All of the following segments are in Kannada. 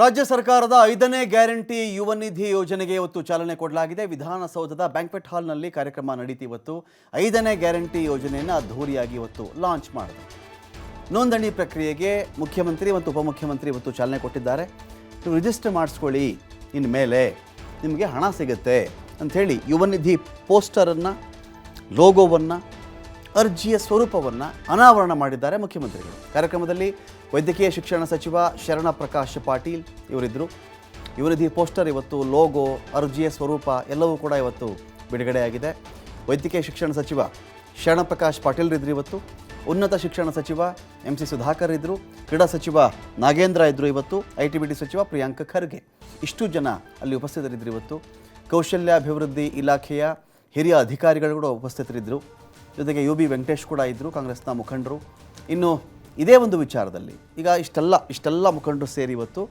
ರಾಜ್ಯ ಸರ್ಕಾರದ ಐದನೇ ಗ್ಯಾರಂಟಿ ಯುವ ನಿಧಿ ಯೋಜನೆಗೆ ಇವತ್ತು ಚಾಲನೆ ಕೊಡಲಾಗಿದೆ. ವಿಧಾನಸೌಧದ ಬ್ಯಾಂಕ್ವೆಟ್ ಹಾಲ್ನಲ್ಲಿ ಕಾರ್ಯಕ್ರಮ ನಡೀತಿ ಇವತ್ತು. ಐದನೇ ಗ್ಯಾರಂಟಿ ಯೋಜನೆಯನ್ನು ಅದ್ಧೂರಿಯಾಗಿ ಇವತ್ತು ಲಾಂಚ್ ಮಾಡಿದೆ. ನೋಂದಣಿ ಪ್ರಕ್ರಿಯೆಗೆ ಮುಖ್ಯಮಂತ್ರಿ ಮತ್ತು ಉಪಮುಖ್ಯಮಂತ್ರಿ ಇವತ್ತು ಚಾಲನೆ ಕೊಟ್ಟಿದ್ದಾರೆ. ನೀವು ರಿಜಿಸ್ಟರ್ ಮಾಡಿಸ್ಕೊಳ್ಳಿ. ಇನ್ಮೇಲೆ ನಿಮಗೆ ಹಣ ಸಿಗುತ್ತೆ. ಅಂಥೇಳಿ ಯುವ ನಿಧಿ ಪೋಸ್ಟರನ್ನು, ಲೋಗೋವನ್ನು ಅರ್ಜಿಯ ಸ್ವರೂಪವನ್ನು ಅನಾವರಣ ಮಾಡಿದ್ದಾರೆ ಮುಖ್ಯಮಂತ್ರಿಗಳು. ಕಾರ್ಯಕ್ರಮದಲ್ಲಿ ವೈದ್ಯಕೀಯ ಶಿಕ್ಷಣ ಸಚಿವ ಶರಣ ಪ್ರಕಾಶ್ ಪಾಟೀಲ್ ಇವರಿದ್ದರು ಯುವನಿಧಿ ಪೋಸ್ಟರ್ ಇವತ್ತು, ಲೋಗೋ, ಅರ್ಜಿಯ ಸ್ವರೂಪ ಎಲ್ಲವೂ ಕೂಡ ಇವತ್ತು ಬಿಡುಗಡೆಯಾಗಿದೆ. ವೈದ್ಯಕೀಯ ಶಿಕ್ಷಣ ಸಚಿವ ಶರಣ ಪ್ರಕಾಶ್ ಪಾಟೀಲ್ ಇದ್ರು ಇವತ್ತು. ಉನ್ನತ ಶಿಕ್ಷಣ ಸಚಿವ ಎಂ ಸಿ ಸುಧಾಕರ್ ಇದ್ದರು ಕ್ರೀಡಾ ಸಚಿವ ನಾಗೇಂದ್ರ ಇದ್ದರು ಇವತ್ತು. ಐ ಟಿ ಬಿ ಟಿ ಸಚಿವ ಪ್ರಿಯಾಂಕ ಖರ್ಗೆ. ಇಷ್ಟು ಜನ ಅಲ್ಲಿ ಉಪಸ್ಥಿತರಿದ್ದರು ಇವತ್ತು. ಕೌಶಲ್ಯಾಭಿವೃದ್ಧಿ ಇಲಾಖೆಯ ಹಿರಿಯ ಅಧಿಕಾರಿಗಳು ಕೂಡ ಉಪಸ್ಥಿತರಿದ್ದರು ಜೊತೆಗೆ ಯು ಬಿ ವೆಂಕಟೇಶ್ ಕೂಡ ಇದ್ದರು ಕಾಂಗ್ರೆಸ್ನ ಮುಖಂಡರು. ಇನ್ನು ಇದೇ ಒಂದು ವಿಚಾರದಲ್ಲಿ, ಈಗ ಇಷ್ಟೆಲ್ಲ ಇಷ್ಟೆಲ್ಲ ಮುಖಂಡರು ಸೇರಿ ಇವತ್ತು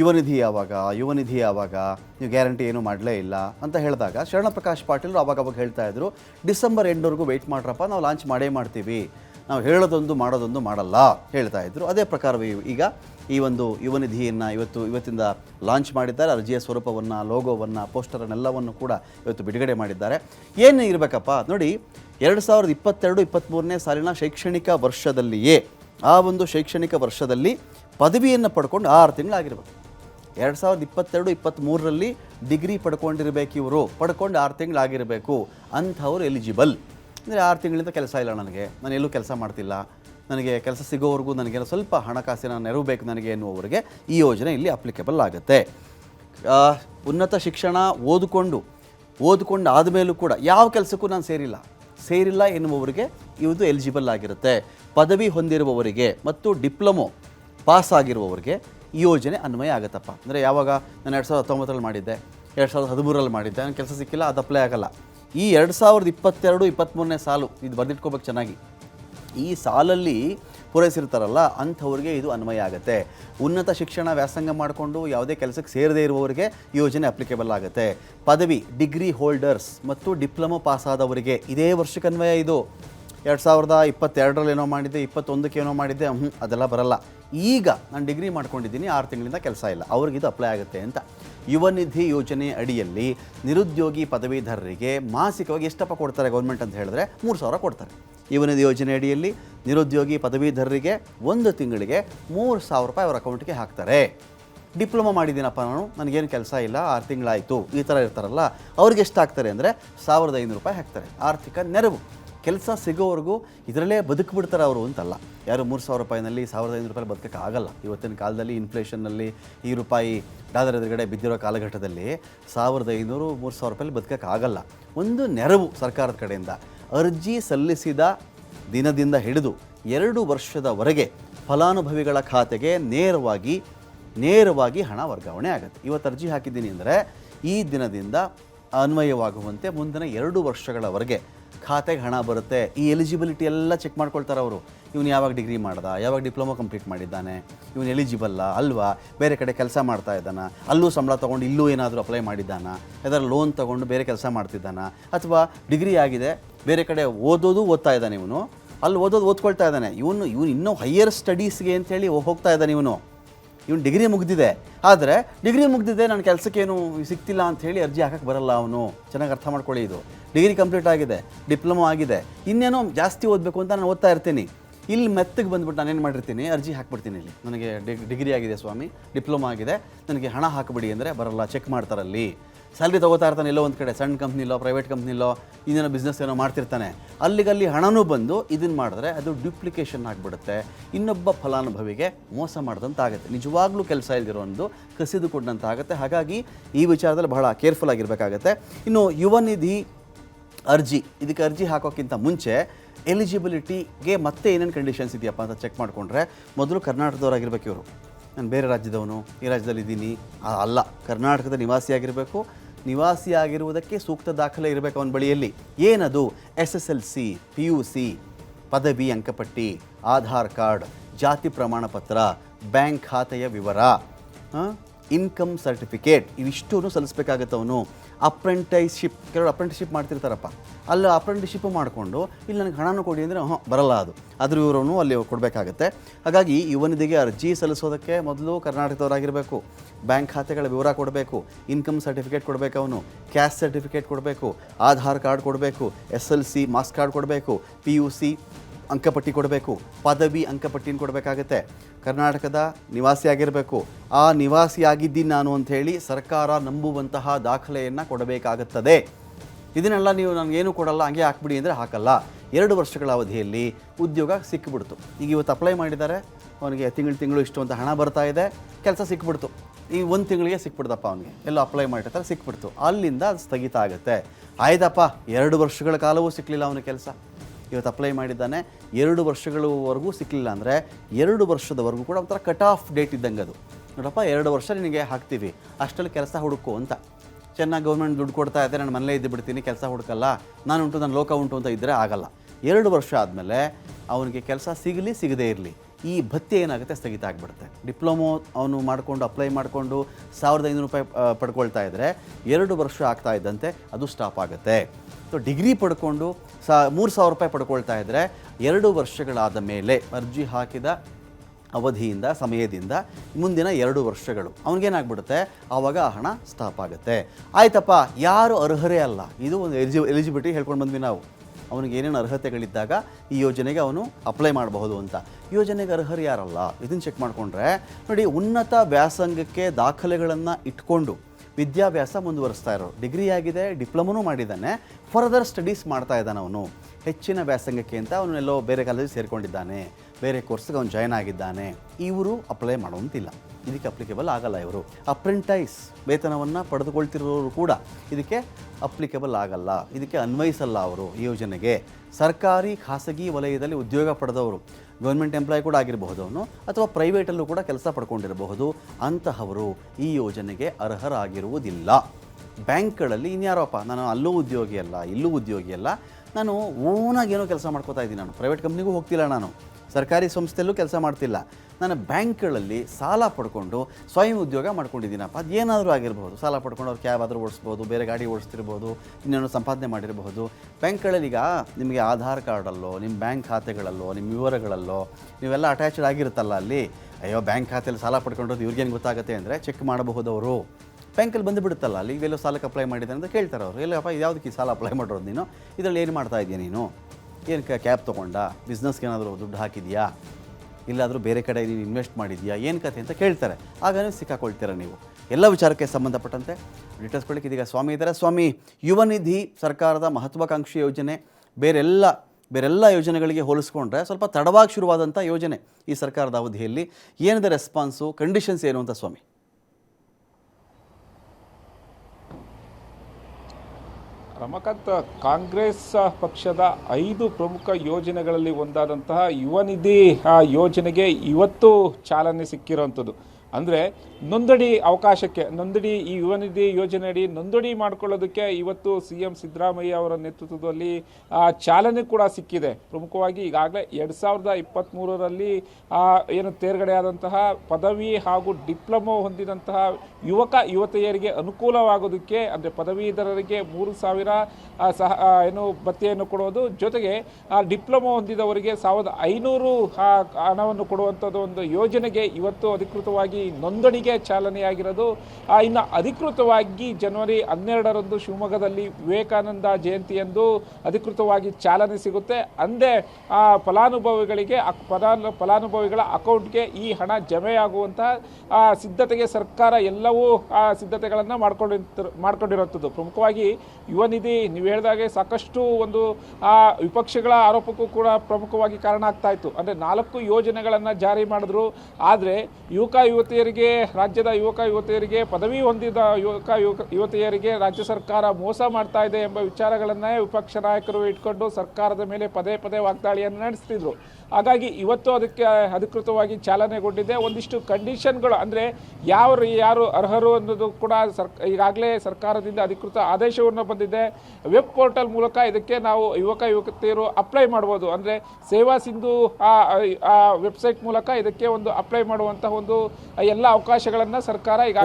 ಯುವನಿಧಿ ಯಾವಾಗ ಯುವನಿಧಿ ಯಾವಾಗ, ನೀವು ಗ್ಯಾರಂಟಿ ಏನೂ ಮಾಡಲೇ ಇಲ್ಲ ಅಂತ ಹೇಳಿದಾಗ ಶರಣಪ್ರಕಾಶ್ ಪಾಟೀಲ್ ಅವಾಗ ಅವಾಗ ಹೇಳ್ತಾ ಇದ್ರು, ಡಿಸೆಂಬರ್ ಎಂಡ್ವರೆಗೂ ವೆಯ್ಟ್ ಮಾಡ್ರಪ್ಪ, ನಾವು ಲಾಂಚ್ ಮಾಡೇ ಮಾಡ್ತೀವಿ. ನಾವು ಹೇಳೋದೊಂದು ಮಾಡೋದೊಂದು ಮಾಡಲ್ಲ ಹೇಳ್ತಾ ಇದ್ರು. ಅದೇ ಪ್ರಕಾರವೇ ಈಗ ಈ ಒಂದು ಯುವ ನಿಧಿಯನ್ನು ಇವತ್ತು ಇವತ್ತಿಂದ ಲಾಂಚ್ ಮಾಡಿದ್ದಾರೆ. ಅರ್ಜಿಯ ಸ್ವರೂಪವನ್ನು, ಲೋಗೋವನ್ನು ಪೋಸ್ಟರನ್ನೆಲ್ಲವನ್ನು ಕೂಡ ಇವತ್ತು ಬಿಡುಗಡೆ ಮಾಡಿದ್ದಾರೆ. ಏನು ಇರಬೇಕಪ್ಪ, ನೋಡಿ ಎರಡು ಸಾವಿರದ ಇಪ್ಪತ್ತೆರಡು ಇಪ್ಪತ್ತ್ಮೂರನೇ ಸಾಲಿನ ಶೈಕ್ಷಣಿಕ ವರ್ಷದಲ್ಲಿಯೇ, ಆ ಒಂದು ಶೈಕ್ಷಣಿಕ ವರ್ಷದಲ್ಲಿ ಪದವಿಯನ್ನು ಪಡ್ಕೊಂಡು ಆರು ತಿಂಗಳಾಗಿರ್ಬೇಕು. ಎರಡು ಸಾವಿರದ ಇಪ್ಪತ್ತೆರಡು ಇಪ್ಪತ್ತ್ಮೂರರಲ್ಲಿ ಡಿಗ್ರಿ ಪಡ್ಕೊಂಡಿರಬೇಕು ಇವರು. ಪಡ್ಕೊಂಡು ಆರು ತಿಂಗಳಾಗಿರಬೇಕು. ಅಂಥವ್ರು ಎಲಿಜಿಬಲ್ ಅಂದರೆ ಆರು ತಿಂಗಳಿಂದ ಕೆಲಸ ಇಲ್ಲ ನನಗೆ. ನಾನು ಎಲ್ಲೂ ಕೆಲಸ ಮಾಡ್ತಿಲ್ಲ. ನನಗೆ ಕೆಲಸ ಸಿಗೋವರೆಗೂ ನನಗೆ ಸ್ವಲ್ಪ ಹಣಕಾಸಿನ ನೆರವು ಬೇಕು ನನಗೆ ಎನ್ನುವವರಿಗೆ ಈ ಯೋಜನೆ ಇಲ್ಲಿ ಅಪ್ಲಿಕೇಬಲ್ ಆಗುತ್ತೆ. ಉನ್ನತ ಶಿಕ್ಷಣ ಓದಿಕೊಂಡು ಓದಿಕೊಂಡು ಆದಮೇಲೂ ಕೂಡ ಯಾವ ಕೆಲಸಕ್ಕೂ ನಾನು ಸೇರಿಲ್ಲ. ಸೇರಿಲ್ಲ ಎನ್ನುವವರಿಗೆ ಇದು ಎಲಿಜಿಬಲ್ ಆಗಿರುತ್ತೆ. ಪದವಿ ಹೊಂದಿರುವವರಿಗೆ ಮತ್ತು ಡಿಪ್ಲೊಮೊ ಪಾಸ್ ಆಗಿರುವವರಿಗೆ ಈ ಯೋಜನೆ ಅನ್ವಯ ಆಗುತ್ತಪ್ಪ. ಅಂದರೆ ಯಾವಾಗ ನಾನು ಎರಡು ಸಾವಿರದ ಹತ್ತೊಂಬತ್ತರಲ್ಲಿ ಮಾಡಿದ್ದೆ, ಎರಡು ಸಾವಿರದ ಹದಿಮೂರಲ್ಲಿ ಮಾಡಿದ್ದೆ ನಾನು ಕೆಲಸ ಸಿಕ್ಕಿಲ್ಲ, ಅದು ಅಪ್ಲೈ ಆಗಲ್ಲ. ಈ ಎರಡು ಸಾವಿರದ ಇಪ್ಪತ್ತೆರಡು ಇಪ್ಪತ್ತ್ಮೂರನೇ ಸಾಲು, ಇದು ಬರೆದಿಟ್ಕೋಬೇಕು ಚೆನ್ನಾಗಿ. ಈ ಸಾಲಲ್ಲಿ ಪೂರೈಸಿರ್ತಾರಲ್ಲ, ಅಂಥವ್ರಿಗೆ ಇದು ಅನ್ವಯ ಆಗುತ್ತೆ. ಉನ್ನತ ಶಿಕ್ಷಣ ವ್ಯಾಸಂಗ ಮಾಡಿಕೊಂಡು ಯಾವುದೇ ಕೆಲಸಕ್ಕೆ ಸೇರದೇ ಇರುವವರಿಗೆ ಯೋಜನೆ ಅಪ್ಲಿಕೇಬಲ್ ಆಗುತ್ತೆ. ಪದವಿ, ಡಿಗ್ರಿ ಹೋಲ್ಡರ್ಸ್ ಮತ್ತು ಡಿಪ್ಲೊಮೊ ಪಾಸ್ ಆದವರಿಗೆ ಇದೇ ವರ್ಷಕ್ಕೆ ಅನ್ವಯ ಇದು. ಎರಡು ಸಾವಿರದ ಇಪ್ಪತ್ತೆರಡರಲ್ಲಿ ಏನೋ ಮಾಡಿದ್ದೆ, ಇಪ್ಪತ್ತೊಂದಕ್ಕೆ ಏನೋ ಮಾಡಿದ್ದೆ ಹ್ಞೂ ಅದೆಲ್ಲ ಬರಲ್ಲ. ಈಗ ನಾನು ಡಿಗ್ರಿ ಮಾಡ್ಕೊಂಡಿದ್ದೀನಿ, ಆರು ತಿಂಗಳಿಂದ ಕೆಲಸ ಇಲ್ಲ. ಅವ್ರಿಗೆ ಇದು ಅಪ್ಲೈ ಆಗುತ್ತೆ ಅಂತ. ಯುವ ನಿಧಿ ಯೋಜನೆ ಅಡಿಯಲ್ಲಿ ನಿರುದ್ಯೋಗಿ ಪದವೀಧರರಿಗೆ ಮಾಸಿಕವಾಗಿ ಎಷ್ಟಪ್ಪ ಕೊಡ್ತಾರೆ ಗೌರ್ಮೆಂಟ್ ಅಂತ ಹೇಳಿದ್ರೆ ಮೂರು ಸಾವಿರ ಕೊಡ್ತಾರೆ. ಯುವ ನಿಧಿ ಯೋಜನೆ ಅಡಿಯಲ್ಲಿ ನಿರುದ್ಯೋಗಿ ಪದವೀಧರರಿಗೆ ಒಂದು ತಿಂಗಳಿಗೆ ಮೂರು ಸಾವಿರ ರೂಪಾಯಿ ಅವ್ರ ಅಕೌಂಟ್ಗೆ ಹಾಕ್ತಾರೆ. ಡಿಪ್ಲೊಮಾ ಮಾಡಿದ್ದೀನಪ್ಪ ನಾನು, ನನಗೇನು ಕೆಲಸ ಇಲ್ಲ, ಆರು ತಿಂಗಳಾಯಿತು, ಈ ಥರ ಇರ್ತಾರಲ್ಲ, ಅವ್ರಿಗೆ ಹಾಕ್ತಾರೆ ಅಂದರೆ ಸಾವಿರದ ಐನೂರು ರೂಪಾಯಿ ಹಾಕ್ತಾರೆ. ಆರ್ಥಿಕ ನೆರವು. ಕೆಲಸ ಸಿಗೋವರೆಗೂ ಇದರಲ್ಲೇ ಬದುಕಿಬಿಡ್ತಾರೆ ಅವರು ಅಂತಲ್ಲ. ಯಾರು ಮೂರು ಸಾವಿರ ರೂಪಾಯಿನಲ್ಲಿ ಸಾವಿರದ ಐನೂರು ರೂಪಾಯಿ ಆಗಲ್ಲ. ಇವತ್ತಿನ ಕಾಲದಲ್ಲಿ ಇನ್ಫ್ಲೇಷನ್ನಲ್ಲಿ ಈ ರೂಪಾಯಿ ಡಾಲರ್ ಎದುರುಗಡೆ ಬಿದ್ದಿರೋ ಕಾಲಘಟ್ಟದಲ್ಲಿ ಸಾವಿರದ ಐನೂರು, ಮೂರು ಸಾವಿರ ರೂಪಾಯಿ ಬದುಕಕ್ಕೆ ಆಗಲ್ಲ. ಒಂದು ನೆರವು ಸರ್ಕಾರದ ಕಡೆಯಿಂದ. ಅರ್ಜಿ ಸಲ್ಲಿಸಿದ ದಿನದಿಂದ ಹಿಡಿದು ಎರಡು ವರ್ಷದವರೆಗೆ ಫಲಾನುಭವಿಗಳ ಖಾತೆಗೆ ನೇರವಾಗಿ ನೇರವಾಗಿ ಹಣ ವರ್ಗಾವಣೆ ಆಗುತ್ತೆ. ಇವತ್ತು ಅರ್ಜಿ ಹಾಕಿದ್ದೀನಿ ಅಂದರೆ ಈ ದಿನದಿಂದ ಅನ್ವಯವಾಗುವಂತೆ ಮುಂದಿನ ಎರಡು ವರ್ಷಗಳವರೆಗೆ ಖಾತೆಗೆ ಹಣ ಬರುತ್ತೆ, ಈ ಎಲಿಜಿಬಿಲಿಟಿ ಎಲ್ಲ ಚೆಕ್ ಮಾಡ್ಕೊಳ್ತಾರೆ ಅವರು. ಇವನು ಯಾವಾಗ ಡಿಗ್ರಿ ಮಾಡ್ದ, ಯಾವಾಗ ಡಿಪ್ಲೊಮಾ ಕಂಪ್ಲೀಟ್ ಮಾಡಿದ್ದಾನೆ, ಇವನು ಎಲಿಜಿಬಲ್ಲ ಅಲ್ವಾ? ಬೇರೆ ಕಡೆ ಕೆಲಸ ಮಾಡ್ತಾ ಇದ್ದಾನ? ಅಲ್ಲೂ ಸಂಬಳ ತೊಗೊಂಡು ಇಲ್ಲೂ ಏನಾದರೂ ಅಪ್ಲೈ ಮಾಡಿದ್ದಾನ? ಯಾವ್ದಾದ್ರು ಲೋನ್ ತೊಗೊಂಡು ಬೇರೆ ಕೆಲಸ ಮಾಡ್ತಿದ್ದಾನ? ಅಥವಾ ಡಿಗ್ರಿ ಆಗಿದೆ, ಬೇರೆ ಕಡೆ ಓದೋದು ಓದ್ತಾ ಇದ್ದಾನೆ ಇವನು, ಅಲ್ಲಿ ಓದೋದು ಓದ್ಕೊಳ್ತಾ ಇದ್ದಾನೆ. ಇವನು ಇವನು ಇನ್ನೂ ಹೈಯರ್ ಸ್ಟಡೀಸ್ಗೆ ಅಂತೇಳಿ ಹೋಗ್ತಾ ಇದ್ದಾನೆ ಇವನು. ಇವನು ಡಿಗ್ರಿ ಮುಗಿದಿದೆ. ಆದರೆ ಡಿಗ್ರಿ ಮುಗಿದಿದೆ ನನ್ನ ಕೆಲಸಕ್ಕೇನು ಸಿಗ್ತಿಲ್ಲ ಅಂತ ಹೇಳಿ ಅರ್ಜಿ ಹಾಕಕ್ಕೆ ಬರಲ್ಲ ಅವನು. ಚೆನ್ನಾಗಿ ಅರ್ಥ ಮಾಡ್ಕೊಳ್ಳಿ ಇದು. ಡಿಗ್ರಿ ಕಂಪ್ಲೀಟ್ ಆಗಿದೆ, ಡಿಪ್ಲೊಮಾ ಆಗಿದೆ. ಇನ್ನೇನೋ ಜಾಸ್ತಿ ಓದಬೇಕು ಅಂತ ನಾನು ಓದ್ತಾ ಇರ್ತೀನಿ. ಇಲ್ಲಿ ಮೆತ್ತಗೆ ಬಂದ್ಬಿಟ್ಟು ನಾನೇನು ಮಾಡಿರ್ತೀನಿ, ಅರ್ಜಿ ಹಾಕ್ಬಿಡ್ತೀನಿ ಇಲ್ಲಿ. ನನಗೆ ಡಿಗ್, ಡಿಗ್ರಿ ಆಗಿದೆ ಸ್ವಾಮಿ, ಡಿಪ್ಲೊಮಾ ಆಗಿದೆ, ನನಗೆ ಹಣ ಹಾಕಿಬಿಡಿ ಅಂದರೆ ಬರಲ್ಲ, ಚೆಕ್ ಮಾಡ್ತಾರಲ್ಲಿ. ಸ್ಯಾಲ್ರಿ ತೊಗೋತಾ ಇರ್ತಾನೆ ಎಲ್ಲೋ ಒಂದು ಕಡೆ, ಸಣ್ಣ ಕಂಪ್ನಿಲೋ ಪ್ರೈವೇಟ್ ಕಂಪ್ನಿಲೋ, ಇನ್ನೇನೋ ಬಿಸ್ನೆಸ್ ಏನೋ ಮಾಡ್ತಿರ್ತಾನೆ. ಅಲ್ಲಿಗಲ್ಲಿ ಹಣನೂ ಬಂದು ಇದನ್ನು ಮಾಡಿದ್ರೆ ಅದು ಡ್ಯೂಪ್ಲಿಕೇಶನ್ ಆಗಿಬಿಡುತ್ತೆ. ಇನ್ನೊಬ್ಬ ಫಲಾನುಭವಿಗೆ ಮೋಸ ಮಾಡಿದಂತಾಗುತ್ತೆ. ನಿಜವಾಗ್ಲೂ ಕೆಲಸ ಇಲ್ದಿರೋ ಒಂದು ಕಸಿದು ಕೊಟ್ಟಂತಾಗುತ್ತೆ. ಹಾಗಾಗಿ ಈ ವಿಚಾರದಲ್ಲಿ ಬಹಳ ಕೇರ್ಫುಲ್ ಆಗಿರಬೇಕಾಗತ್ತೆ. ಇನ್ನು ಯುವ ನಿಧಿ ಅರ್ಜಿ, ಇದಕ್ಕೆ ಅರ್ಜಿ ಹಾಕೋಕ್ಕಿಂತ ಮುಂಚೆ ಎಲಿಜಿಬಿಲಿಟಿಗೆ ಮತ್ತೆ ಏನೇನು ಕಂಡೀಷನ್ಸ್ ಇದೆಯಪ್ಪ ಅಂತ ಚೆಕ್ ಮಾಡಿಕೊಂಡ್ರೆ ಮೊದಲು ಕರ್ನಾಟಕದವರಾಗಿರ್ಬೇಕು ಇವರು. ನಾನು ಬೇರೆ ರಾಜ್ಯದವನು, ಈ ರಾಜ್ಯದಲ್ಲಿ ಇದ್ದೀನಿ. ಅಲ್ಲ, ಕರ್ನಾಟಕದ ನಿವಾಸಿಯಾಗಿರಬೇಕು ನಿವಾಸಿಯಾಗಿರುವುದಕ್ಕೆ ಸೂಕ್ತ ದಾಖಲೆ ಇರಬೇಕು ಅವನ ಬಳಿಯಲ್ಲಿ. ಏನದು? S S L C, P U C, ಪದವಿ ಅಂಕಪಟ್ಟಿ, ಆಧಾರ್ ಕಾರ್ಡ್, ಜಾತಿ ಪ್ರಮಾಣ ಪತ್ರ ಬ್ಯಾಂಕ್ ಖಾತೆಯ ವಿವರ ಇನ್ಕಮ್ ಸರ್ಟಿಫಿಕೇಟ್ ಇವಿಷ್ಟೂ ಸಲ್ಲಿಸ್ಬೇಕಾಗತ್ತೆ ಅವನು. ಅಪ್ರೆಂಟೈಸ್ಶಿಪ್, ಕೆಲವರು ಅಪ್ರೆಂಟಿಸ್ಶಿಪ್ ಮಾಡ್ತಿರ್ತಾರಪ್ಪ. ಅಲ್ಲಿ ಅಪ್ರೆಂಟಿಸ್ಶಿಪ್ ಮಾಡಿಕೊಂಡು, ಇಲ್ಲಿ ನನಗೆ ಹಣನೂ ಕೊಡಿ ಅಂದರೆ ಹಾಂ ಬರಲ್ಲ ಅದು. ಅದ್ರ ಇವರನ್ನು ಅಲ್ಲಿ ಕೊಡಬೇಕಾಗತ್ತೆ. ಹಾಗಾಗಿ ಯುವನಿಧಿಗೆ ಅರ್ಜಿ ಸಲ್ಲಿಸೋದಕ್ಕೆ ಮೊದಲು ಕರ್ನಾಟಕದವರಾಗಿರಬೇಕು. ಬ್ಯಾಂಕ್ ಖಾತೆಗಳ ವಿವರ ಕೊಡಬೇಕು. ಇನ್ಕಮ್ ಸರ್ಟಿಫಿಕೇಟ್ ಕೊಡಬೇಕು ಅವನು. ಕ್ಯಾಶ್ ಸರ್ಟಿಫಿಕೇಟ್ ಕೊಡಬೇಕು. ಆಧಾರ್ ಕಾರ್ಡ್ ಕೊಡಬೇಕು. S L C, marks card ಕೊಡಬೇಕು. ಪಿ ಯು ಸಿ ಅಂಕಪಟ್ಟಿ ಕೊಡಬೇಕು, ಪದವಿ ಅಂಕಪಟ್ಟಿನ ಕೊಡಬೇಕಾಗತ್ತೆ. ಕರ್ನಾಟಕದ ನಿವಾಸಿಯಾಗಿರಬೇಕು. ಆ ನಿವಾಸಿಯಾಗಿದ್ದೀನಿ ನಾನು ಅಂಥೇಳಿ ಸರ್ಕಾರ ನಂಬುವಂತಹ ದಾಖಲೆಯನ್ನು ಕೊಡಬೇಕಾಗುತ್ತದೆ. ಇದನ್ನೆಲ್ಲ ನೀವು ನನಗೇನು ಕೊಡಲ್ಲ, ಹಂಗೆ ಹಾಕ್ಬಿಡಿ ಅಂದರೆ ಹಾಕಲ್ಲ. ಎರಡು ವರ್ಷಗಳ ಅವಧಿಯಲ್ಲಿ ಉದ್ಯೋಗ ಸಿಕ್ಕಿಬಿಡ್ತು. ಈಗ ಇವತ್ತು ಅಪ್ಲೈ ಮಾಡಿದ್ದಾರೆ. ಅವನಿಗೆ ತಿಂಗಳು ತಿಂಗಳು ಇಷ್ಟು ಅಂತ ಹಣ ಬರ್ತಾ ಇದೆ. ಕೆಲಸ ಸಿಕ್ಬಿಡ್ತು. ಈ ಒಂದು ತಿಂಗಳಿಗೆ ಸಿಕ್ಬಿಡ್ದಪ್ಪ ಅವನಿಗೆ. ಎಲ್ಲ ಅಪ್ಲೈ ಮಾಡಿರ್ತಾರೆ ಸಿಕ್ಬಿಡ್ತು. ಅಲ್ಲಿಂದ ಅದು ಸ್ಥಗಿತ ಆಗುತ್ತೆ. ಆಯ್ತಪ್ಪ, ಎರಡು ವರ್ಷಗಳ ಕಾಲವೂ ಸಿಕ್ಕಲಿಲ್ಲ ಅವನ ಕೆಲಸ. ಇವತ್ತು ಅಪ್ಲೈ ಮಾಡಿದ್ದಾನೆ. ಎರಡು ವರ್ಷಗಳವರೆಗೂ ಸಿಕ್ಕಲಿಲ್ಲ ಅಂದರೆ ಎರಡು ವರ್ಷದವರೆಗೂ ಕೂಡ ಒಂಥರ ಕಟ್ ಆಫ್ ಡೇಟ್ ಇದ್ದಂಗೆ ಅದು. ನೋಡಪ್ಪ, ಎರಡು ವರ್ಷ ನಿನಗೆ ಹಾಕ್ತೀವಿ. ಅಷ್ಟರಲ್ಲಿ ಕೆಲಸ ಹುಡುಕು ಅಂತ. ಚೆನ್ನಾಗಿ ಗೌರ್ಮೆಂಟ್ ದುಡ್ಡು ಕೊಡ್ತಾ ಇದ್ದರೆ ನಾನು ಮನೇಲೇ ಇದ್ದು ಬಿಡ್ತೀನಿ, ಕೆಲಸ ಹುಡುಕಲ್ಲ. ನಾನು ಉಂಟು ನನ್ನ ಲೋಕ ಉಂಟು ಅಂತ ಇದ್ದರೆ ಆಗಲ್ಲ. ಎರಡು ವರ್ಷ ಆದಮೇಲೆ ಅವನಿಗೆ ಕೆಲಸ ಸಿಗಲಿ, ಸಿಗದೇ ಇರಲಿ. ಈ ಭತ್ಯೆ ಏನಾಗುತ್ತೆ ಸ್ಥಗಿತ ಆಗಿಬಿಡುತ್ತೆ. ಡಿಪ್ಲೊಮೋ ಅವನು ಮಾಡಿಕೊಂಡು ಅಪ್ಲೈ ಮಾಡಿಕೊಂಡು ಸಾವಿರದ ಐನೂರು ರೂಪಾಯಿ ಪಡ್ಕೊಳ್ತಾ ಇದ್ದರೆ ಎರಡು ವರ್ಷ ಆಗ್ತಾ ಇದ್ದಂತೆ ಅದು ಸ್ಟಾಪ್ ಆಗುತ್ತೆ. ಸೊ ಡಿಗ್ರಿ ಪಡ್ಕೊಂಡು ಸಾ ಮೂರು ಸಾವಿರ ರೂಪಾಯಿ ಪಡ್ಕೊಳ್ತಾ ಇದ್ದರೆ ಎರಡು ವರ್ಷಗಳಾದ ಮೇಲೆ ಅರ್ಜಿ ಹಾಕಿದ ಅವಧಿಯಿಂದ, ಸಮಯದಿಂದ ಮುಂದಿನ ಎರಡು ವರ್ಷಗಳು. ಅವನಿಗೇನಾಗ್ಬಿಡುತ್ತೆ? ಆವಾಗ ಆ ಹಣ ಸ್ಟಾಪ್ ಆಗುತ್ತೆ. ಆಯ್ತಪ್ಪ, ಯಾರು ಅರ್ಹರೇ ಅಲ್ಲ. ಇದು ಒಂದು ಎಲಿಜಿ ಎಲಿಜಿಬಿಲಿಟಿ ಹೇಳ್ಕೊಂಡು ಬಂದ್ವಿ ನಾವು. ಅವನಿಗೆ ಏನೇನು ಅರ್ಹತೆಗಳಿದ್ದಾಗ ಈ ಯೋಜನೆಗೆ ಅವನು ಅಪ್ಲೈ ಮಾಡಬಹುದು ಅಂತ. ಯೋಜನೆಗೆ ಅರ್ಹರು ಯಾರಲ್ಲ? ಇದನ್ನು ಚೆಕ್ ಮಾಡಿಕೊಂಡ್ರೆ ನೋಡಿ, ಉನ್ನತ ವ್ಯಾಸಂಗಕ್ಕೆ ದಾಖಲೆಗಳನ್ನು ಇಟ್ಕೊಂಡು ವಿದ್ಯಾಭ್ಯಾಸ ಮುಂದುವರಿಸ್ತಾ ಇರೋರು. ಡಿಗ್ರಿ ಆಗಿದೆ ಡಿಪ್ಲೊಮೊನೂ ಮಾಡಿದ್ದಾನೆ. ಫರ್ದರ್ ಸ್ಟಡೀಸ್ ಮಾಡ್ತಾ ಇದ್ದಾನೆ ಅವನು. ಹೆಚ್ಚಿನ ವ್ಯಾಸಂಗಕ್ಕೆ ಅಂತ ಅವನು ಎಲ್ಲೋ ಬೇರೆ ಕಾಲೇಜಿಗೆ ಸೇರಿಕೊಂಡಿದ್ದಾನೆ. ಬೇರೆ ಕೋರ್ಸ್ಗೆ ಅವನು ಜಾಯ್ನ್ ಆಗಿದ್ದಾನೆ. ಇವರು ಅಪ್ಲೈ ಮಾಡುವಂತಿಲ್ಲ. ಇದಕ್ಕೆ ಅಪ್ಲಿಕೇಬಲ್ ಆಗಲ್ಲ ಇವರು. ಅಪ್ರೆಂಟೈಸ್ ವೇತನವನ್ನು ಪಡೆದುಕೊಳ್ತಿರೋರು ಕೂಡ ಇದಕ್ಕೆ ಅಪ್ಲಿಕೇಬಲ್ ಆಗಲ್ಲ. ಇದಕ್ಕೆ ಅನ್ವಯಿಸಲ್ಲ ಅವರು ಈ ಯೋಜನೆಗೆ. ಸರ್ಕಾರಿ, ಖಾಸಗಿ ವಲಯದಲ್ಲಿ ಉದ್ಯೋಗ ಪಡೆದವರು ಗೌರ್ಮೆಂಟ್ ಎಂಪ್ಲಾಯ್ ಕೂಡ ಆಗಿರಬಹುದು ಅವನು, ಅಥವಾ ಪ್ರೈವೇಟಲ್ಲೂ ಕೂಡ ಕೆಲಸ ಪಡ್ಕೊಂಡಿರಬಹುದು, ಅಂತಹವರು ಈ ಯೋಜನೆಗೆ ಅರ್ಹರಾಗಿರುವುದಿಲ್ಲ. ಬ್ಯಾಂಕ್ಗಳಲ್ಲಿ ಇನ್ಯಾರೋಪ್ಪ, ನಾನು ಅಲ್ಲೂ ಉದ್ಯೋಗಿ ಅಲ್ಲ ಇಲ್ಲೂ ಉದ್ಯೋಗಿ ಅಲ್ಲ ನಾನು ಓನಾಗಿ ಏನೋ ಕೆಲಸ ಮಾಡ್ಕೋತಾ ಇದ್ದೀನಿ ನಾನು. ಪ್ರೈವೇಟ್ ಕಂಪ್ನಿಗೂ ಹೋಗ್ತಿಲ್ಲ ನಾನು. ಸರ್ಕಾರಿ ಸಂಸ್ಥೆಯಲ್ಲೂ ಕೆಲಸ ಮಾಡ್ತಿಲ್ಲ. ನಾನು ಬ್ಯಾಂಕ್ಗಳಲ್ಲಿ ಸಾಲ ಪಡ್ಕೊಂಡು ಸ್ವಯಂ ಉದ್ಯೋಗ ಮಾಡ್ಕೊಂಡಿದ್ದೀನಪ್ಪ. ಅದು ಏನಾದರೂ ಆಗಿರ್ಬೋದು. ಸಾಲ ಪಡ್ಕೊಂಡು ಅವ್ರು ಕ್ಯಾಬ್ ಆದರೂ ಓಡಿಸ್ಬೋದು, ಬೇರೆ ಗಾಡಿ ಓಡಿಸ್ತಿರ್ಬೋದು, ಇನ್ನೇನು ಸಂಪಾದನೆ ಮಾಡಿರಬಹುದು. ಬ್ಯಾಂಕ್ಗಳಲ್ಲಿ ಈಗ ನಿಮಗೆ ಆಧಾರ್ ಕಾರ್ಡಲ್ಲೋ, ನಿಮ್ಮ ಬ್ಯಾಂಕ್ ಖಾತೆಗಳಲ್ಲೋ, ನಿಮ್ಮ ವಿವರಗಳಲ್ಲೋ, ನೀವೆಲ್ಲ ಅಟ್ಯಾಚ್ಡ್ ಆಗಿರುತ್ತಲ್ಲ ಅಲ್ಲಿ? ಅಯ್ಯೋ, ಬ್ಯಾಂಕ್ ಖಾತೆಯಲ್ಲಿ ಸಾಲ ಪಡ್ಕೊಂಡ್ರೆ ಇವ್ರಿಗೇನು ಗೊತ್ತಾಗುತ್ತೆ ಅಂದರೆ ಚೆಕ್ ಮಾಡಬಹುದು ಅವರು. ಬ್ಯಾಂಕಲ್ಲಿ ಬಂದುಬಿಡುತ್ತಲ್ಲ ಅಲ್ಲಿ? ಇವೆಲ್ಲೋ ಸಾಲಕ್ಕೆ ಅಪ್ಲೈ ಮಾಡಿದ್ದಾನೆ ಅಂತ ಕೇಳ್ತಾರೆ ಅವರು. ಎಲ್ಲಪ್ಪ ಯಾವುದಕ್ಕೆ ಸಾಲ ಅಪ್ಲೈ ಮಾಡಿರೋದು ನೀನು? ಇದರಲ್ಲಿ ಏನು ಮಾಡ್ತಾ ಇದೆಯಾ ನೀನು? ಏನು ಕ್ಯಾಬ್ ತೊಗೊಂಡ? ಬಿಸ್ನೆಸ್ಗೆ ಏನಾದರೂ ದುಡ್ಡು ಹಾಕಿದೆಯಾ? ಇಲ್ಲಾದರೂ ಬೇರೆ ಕಡೆ ನೀನು ಇನ್ವೆಸ್ಟ್ ಮಾಡಿದ್ಯಾ? ಏನು ಕತೆ ಅಂತ ಕೇಳ್ತಾರೆ. ಆಗ ನೀವು ಸಿಕ್ಕಾಕೊಳ್ತೀರ ನೀವು? ಎಲ್ಲ ವಿಚಾರಕ್ಕೆ ಸಂಬಂಧಪಟ್ಟಂತೆ ಡೀಟೇಲ್ಸ್ ಕೊಡಲಿಕ್ಕೆ ಇದೀಗ ಸ್ವಾಮಿ ಇದ್ದಾರೆ ಸ್ವಾಮಿ ಯುವ ನಿಧಿ ಸರ್ಕಾರದ ಮಹತ್ವಾಕಾಂಕ್ಷಿ ಯೋಜನೆ, ಬೇರೆಲ್ಲ ಬೇರೆಲ್ಲ ಯೋಜನೆಗಳಿಗೆ ಹೋಲಿಸ್ಕೊಂಡ್ರೆ ಸ್ವಲ್ಪ ತಡವಾಗಿ ಶುರುವಾದಂಥ ಯೋಜನೆ ಈ ಸರ್ಕಾರದ ಅವಧಿಯಲ್ಲಿ. ಏನಿದೆ ರೆಸ್ಪಾನ್ಸು ಕಂಡೀಷನ್ಸ್ ಏನು ಅಂತ ಸ್ವಾಮಿ? ರಮಕಾಂತ್ ಕಾಂಗ್ರೆಸ್ ಪಕ್ಷದ ಐದು ಪ್ರಮುಖ ಯೋಜನೆಗಳಲ್ಲಿ ಒಂದಾದಂತಹ ಯುವನಿಧಿ ಯೋಜನೆಗೆ ಇವತ್ತು ಚಾಲನೆ ಸಿಕ್ಕಿರುವಂಥದ್ದು ಅಂದರೆ ನೋಂದಣಿ ಅವಕಾಶಕ್ಕೆ ನೋಂದಣಿ ಈ ಯುವ ನಿಧಿ ಯೋಜನೆಯಡಿ ನೋಂದಣಿ ಮಾಡ್ಕೊಳ್ಳೋದಕ್ಕೆ ಇವತ್ತು ಸಿ ಎಂ ಸಿದ್ದರಾಮಯ್ಯ ಅವರ ನೇತೃತ್ವದಲ್ಲಿ ಚಾಲನೆ ಕೂಡ ಸಿಕ್ಕಿದೆ. ಪ್ರಮುಖವಾಗಿ ಈಗಾಗಲೇ ಎರಡು ಸಾವಿರದ ಇಪ್ಪತ್ತ್ಮೂರರಲ್ಲಿ ಏನು ತೇರ್ಗಡೆಯಾದಂತಹ ಪದವಿ ಹಾಗೂ ಡಿಪ್ಲೊಮೊ ಹೊಂದಿದಂತಹ ಯುವಕ ಯುವತಿಯರಿಗೆ ಅನುಕೂಲವಾಗೋದಕ್ಕೆ, ಅಂದರೆ ಪದವೀಧರರಿಗೆ ಮೂರು ಸಾವಿರ ಸಹ ಏನು ಭತ್ಯೆಯನ್ನು ಕೊಡುವುದು ಜೊತೆಗೆ, ಆ, ಡಿಪ್ಲೊಮೊ ಹೊಂದಿದವರಿಗೆ ಸಾವಿರದ ಐನೂರು ಹಣವನ್ನು ಕೊಡುವಂಥದ್ದು ಒಂದು ಯೋಜನೆಗೆ ಇವತ್ತು ಅಧಿಕೃತವಾಗಿ ನೋಂದಣಿಗೆ ಚಾಲನೆಯಾಗಿರೋದು. ಇನ್ನು ಅಧಿಕೃತವಾಗಿ ಜನವರಿ ಹನ್ನೆರಡರಂದು ಶಿವಮೊಗ್ಗದಲ್ಲಿ ವಿವೇಕಾನಂದ ಜಯಂತಿಯಂದು ಅಧಿಕೃತವಾಗಿ ಚಾಲನೆ ಸಿಗುತ್ತೆ. ಅಂದೇ, ಆ, ಫಲಾನುಭವಿಗಳಿಗೆ ಫಲಾನು, ಫಲಾನುಭವಿಗಳ ಅಕೌಂಟ್ಗೆ ಈ ಹಣ ಜಮೆಯಾಗುವಂತಹ ಸಿದ್ಧತೆಗೆ ಸರ್ಕಾರ ಎಲ್ಲವೂ, ಆ, ಸಿದ್ಧತೆಗಳನ್ನು ಮಾಡ್ಕೊಂಡಿರ್ತ, ಮಾಡ್ಕೊಂಡಿರುವಂಥದ್ದು. ಪ್ರಮುಖವಾಗಿ ಯುವ ನಿಧಿ, ನೀವು ಹೇಳಿದಾಗೆ ಸಾಕಷ್ಟು ಒಂದು, ಆ, ವಿಪಕ್ಷಗಳ ಆರೋಪಕ್ಕೂ ಕೂಡ ಪ್ರಮುಖವಾಗಿ ಕಾರಣ ಆಗ್ತಾ ಇತ್ತು. ಅಂದರೆ ನಾಲ್ಕು ಯೋಜನೆಗಳನ್ನು ಜಾರಿ ಮಾಡಿದ್ರು. ಆದರೆ ಯುವಕ ಯುವತಿಯರಿಗೆ, ರಾಜ್ಯದ ಯುವಕ ಯುವತಿಯರಿಗೆ, ಪದವಿ ಹೊಂದಿದ ಯುವಕ ಯುವತಿಯರಿಗೆ ರಾಜ್ಯ ಸರ್ಕಾರ ಮೋಸ ಮಾಡ್ತಾ ಇದೆ ಎಂಬ ವಿಚಾರಗಳನ್ನೇ ವಿಪಕ್ಷ ನಾಯಕರು ಇಟ್ಕೊಂಡು ಸರ್ಕಾರದ ಮೇಲೆ ಪದೇ ಪದೇ ವಾಗ್ದಾಳಿಯನ್ನು ನಡೆಸ್ತಿದ್ರು. ಹಾಗಾಗಿ ಇವತ್ತು ಅದಕ್ಕೆ ಅಧಿಕೃತವಾಗಿ ಚಾಲನೆಗೊಂಡಿದೆ. ಒಂದಿಷ್ಟು ಕಂಡೀಷನ್ಗಳು ಅಂದರೆ ಯಾವ ಯಾರು ಅರ್ಹರು ಅನ್ನೋದು ಕೂಡ ಸರ್ ಈಗಾಗಲೇ ಸರ್ಕಾರದಿಂದ ಅಧಿಕೃತ ಆದೇಶವನ್ನು ಬಂದಿದೆ. ವೆಬ್ ಪೋರ್ಟಲ್ ಮೂಲಕ ಇದಕ್ಕೆ ನಾವು ಯುವಕ ಯುವತಿಯರು ಅಪ್ಲೈ ಮಾಡ್ಬೋದು. ಅಂದರೆ ಸೇವಾ ಸಿಂಧು ಆ ವೆಬ್ಸೈಟ್ ಮೂಲಕ ಇದಕ್ಕೆ ಒಂದು ಅಪ್ಲೈ ಮಾಡುವಂತಹ ಒಂದು ಎಲ್ಲ ಅವಕಾಶಗಳನ್ನು ಸರ್ಕಾರ ಈಗ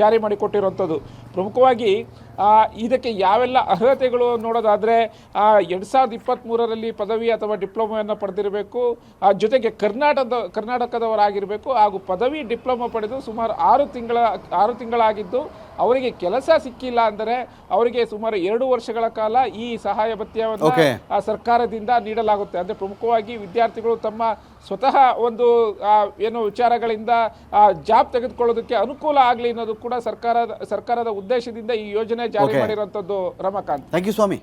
ಜಾರಿ ಮಾಡಿಕೊಟ್ಟಿರುವಂಥದ್ದು. ಪ್ರಮುಖವಾಗಿ ಆ, ಇದಕ್ಕೆ ಯಾವೆಲ್ಲ ಅರ್ಹತೆಗಳು ನೋಡೋದಾದರೆ ಎರಡು ಸಾವಿರದ ಇಪ್ಪತ್ತ್ಮೂರರಲ್ಲಿ ಪದವಿ ಅಥವಾ ಡಿಪ್ಲೊಮೆಯನ್ನು ಪಡೆದಿರಬೇಕು ಆ, ಜೊತೆಗೆ ಕರ್ನಾಟಕದ ಕರ್ನಾಟಕದವರಾಗಿರಬೇಕು ಹಾಗೂ ಪದವಿ ಡಿಪ್ಲೊಮೊ ಪಡೆದು ಸುಮಾರು ಆರು ತಿಂಗಳ ಆರು ತಿಂಗಳಾಗಿದ್ದು ಅವರಿಗೆ ಕೆಲಸ ಸಿಕ್ಕಿಲ್ಲ ಅಂದರೆ ಅವರಿಗೆ ಸುಮಾರು ಎರಡು ವರ್ಷಗಳ ಕಾಲ ಈ ಸಹಾಯ ಭತ್ಯವನ್ನು ಆ, ಸರ್ಕಾರದಿಂದ ನೀಡಲಾಗುತ್ತೆ. ಅಂದರೆ ಪ್ರಮುಖವಾಗಿ ವಿದ್ಯಾರ್ಥಿಗಳು ತಮ್ಮ ಸ್ವತಃ ಒಂದು ಏನು ವಿಚಾರಗಳಿಂದ ಜಾಬ್ ತೆಗೆದುಕೊಳ್ಳೋದಕ್ಕೆ ಅನುಕೂಲ ಆಗಲಿ ಅನ್ನೋದು ಕೂಡ ಸರ್ಕಾರದ ಸರ್ಕಾರದ ಉದ್ದೇಶದಿಂದ ಈ ಯೋಜನೆ ಜಾರಿ ಮಾಡಿರುವಂತದ್ದು ರಮಾಕಾಂತ್. Thank you Swami.